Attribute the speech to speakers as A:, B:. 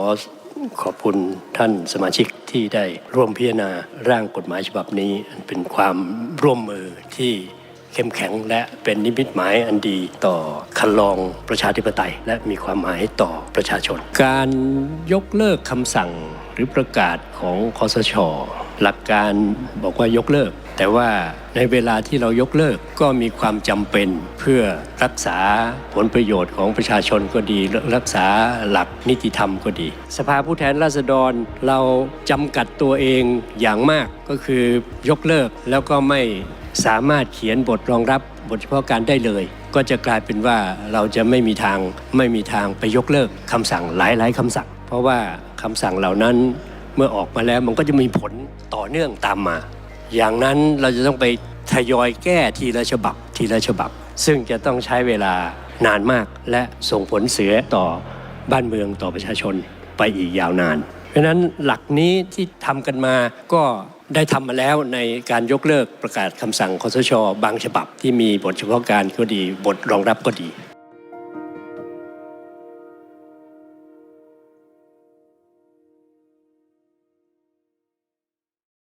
A: อขอบคุณท่านสมาชิกที่ได้ร่วมพิจารณาร่างกฎหมายฉบับนี้เป็นความร่วมมือที่เข้มแข็งและเป็นนิมิตหมายอันดีต่อคันลองประชาธิปไตย และมีความหมายต่อประชาชน การยกเลิกคำสั่งหรือประกาศของคอสช หลักการบอกว่ายกเลิก แต่ว่าในเวลาที่เรายกเลิกก็มีความจำเป็นเพื่อรักษาผลประโยชน์ของประชาชนก็ดี รักษาหลักนิติธรรมก็ดี สภาผู้แทนราษฎรเราจำกัดตัวเองอย่างมากก็คือยกเลิกแล้วก็ไม่สามารถเขียนบทรองรับบทเฉพาะการได้เลย ก็จะกลายเป็นว่าเราจะไม่มีทางไม่มีทางไปยกเลิกคำสั่งหลาย ๆคำสั่ง เพราะว่าคำสั่งเหล่านั้นเมื่อออกมาแล้วมันก็จะมีผลต่อเนื่องตามมา อย่างนั้นเราจะต้องไปทยอยแก้ทีละฉบับทีละฉบับ ซึ่งจะต้องใช้เวลานานมากและส่งผลเสียต่อบ้านเมืองต่อประชาชนไปอีกยาวนาน เพราะนั้นหลักนี้ที่ทำกันมาก็ได้ทำมาแล้วในการยกเลิกประกาศคำสั่งคอสช บางฉบับที่มีบทเฉพาะการก็ดีบทรองรับก็ดี